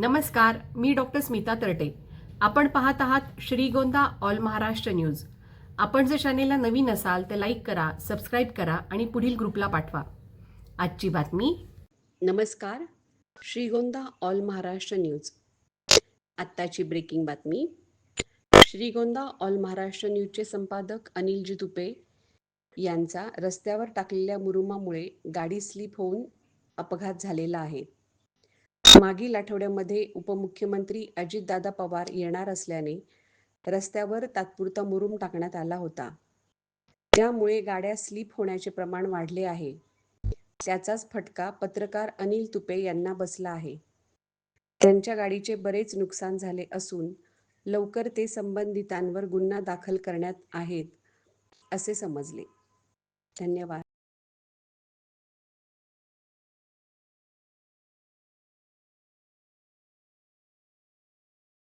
नमस्कार मी डॉक्टर स्मिता तरटे. आपण पाहत आहात श्रीगोंदा ऑल महाराष्ट्र न्यूज. आपण जर चॅनेलला नवीन असाल तर लाईक करा सबस्क्राईब करा आणि पुढील ग्रुपला पाठवा. आजची बातमी. नमस्कार श्रीगोंदा ऑल महाराष्ट्र न्यूज. आत्ताची ब्रेकिंग बातमी. श्रीगोंदा ऑल महाराष्ट्र न्यूजचे संपादक अनिलजी तुपे यांचा रस्त्यावर टाकलेल्या मुरुमामुळे गाडी स्लिप होऊन अपघात झालेला आहे. मागील आठवड्यामध्ये उपमुख्यमंत्री अजितदादा पवार येणार असल्याने रस्त्यावर तात्पुरता मुरुम टाकण्यात आला होता. त्यामुळे गाड्या स्लिप होण्याचे प्रमाण वाढले आहे. त्याचाच फटका पत्रकार अनिल तुपे यांना बसला आहे. त्यांच्या गाडीचे बरेच नुकसान झाले असून लवकर ते संबंधितांवर गुन्हा दाखल करण्यात आहेत असे समजले. धन्यवाद.